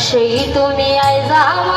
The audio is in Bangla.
সেই দুনিয়ায় আমার